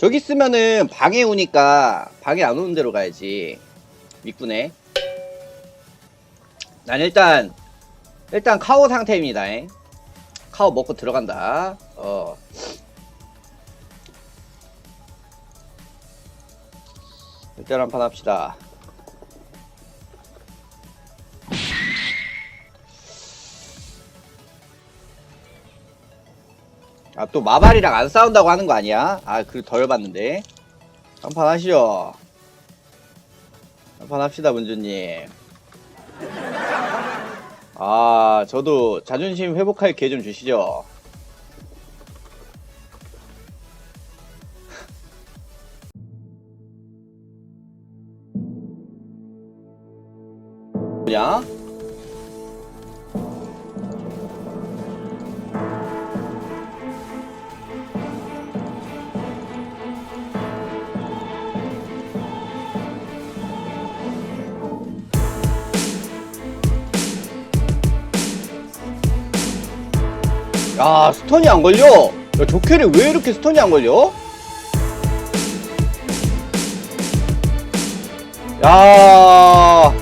저기 있으면은 방에 오니까 방에 안 오는 데로 가야지. 미꾸네. 난 일단 일단 카오 상태입니다. 잉. 카오 먹고 들어간다. 어. 일단 한 판 합시다. 아, 또 마발이랑 안 싸운다고 하는 거 아니야? 아, 그 덜 봤는데. 한판 하시죠. 한판 합시다, 문주님. 아, 저도 자존심 회복할 기회 좀 주시죠. 뭐냐? 야, 스턴이 안 걸려? 야, 조캐리 왜 이렇게 스턴이 안 걸려? 야.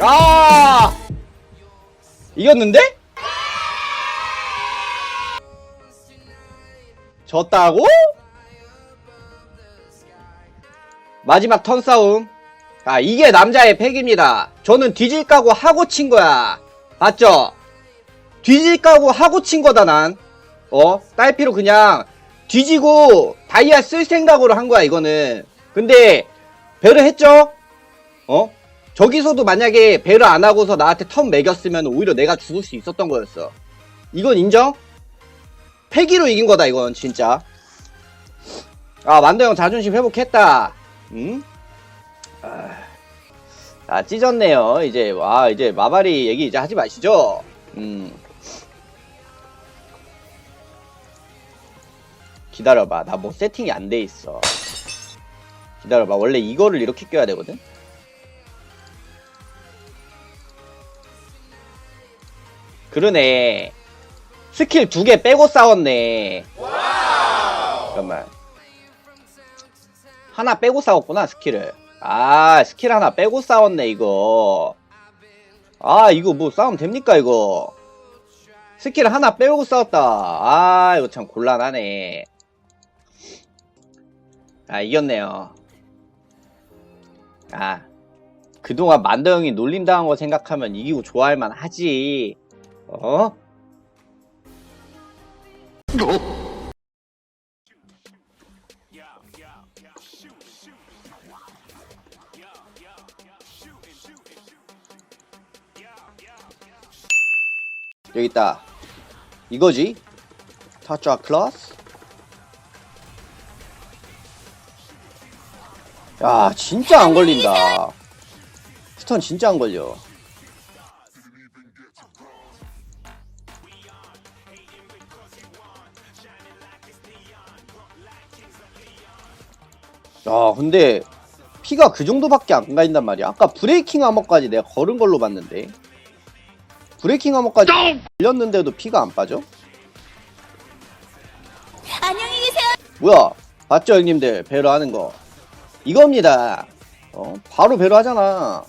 아! 이겼는데? 졌다고? 마지막 턴 싸움. 아, 이게 남자의 팩입니다. 저는 뒤질 까고 하고 친 거야. 봤죠? 뒤질 까고 하고 친 거다, 난. 어? 딸피로 그냥 뒤지고 다이아 쓸 생각으로 한 거야, 이거는. 근데, 배를 했죠? 어? 저기서도 만약에 배를 안 하고서 나한테 턴 매겼으면 오히려 내가 죽을 수 있었던 거였어. 이건 인정? 패기로 이긴 거다 이건 진짜. 아 만두 형 자존심 회복했다. 응? 아, 아 찢었네요. 이제 와 이제 마바리 얘기 이제 하지 마시죠. 음. 기다려봐. 나 뭐 세팅이 안 돼 있어. 기다려봐. 원래 이거를 이렇게 껴야 되거든? 그러네 스킬 두 개 빼고 싸웠네. 잠깐만. 하나 빼고 싸웠구나, 스킬을. 아, 스킬 하나 빼고 싸웠네, 이거. 아, 이거 뭐 싸우면 됩니까, 이거? 스킬 하나 빼고 싸웠다. 아, 이거 참 곤란하네. 아, 이겼네요. 아, 그동안 만더 형이 놀림당한 거 생각하면 이기고 좋아할 만 하지. 어? 여기 있다. 이거지? 타짜 클라스? 야, 진짜 안 걸린다. 스턴 진짜 안 걸려. 야, 근데 피가 그 정도밖에 안 가인단 말이야. 아까 브레이킹 암호까지 내가 걸은 걸로 봤는데. 브레이킹 암호까지 걸렸는데도 피가 안 빠져? 안녕히 계세요. 뭐야? 봤죠, 형님들? 배로 하는 거. 이겁니다. 어? 바로 배로 하잖아.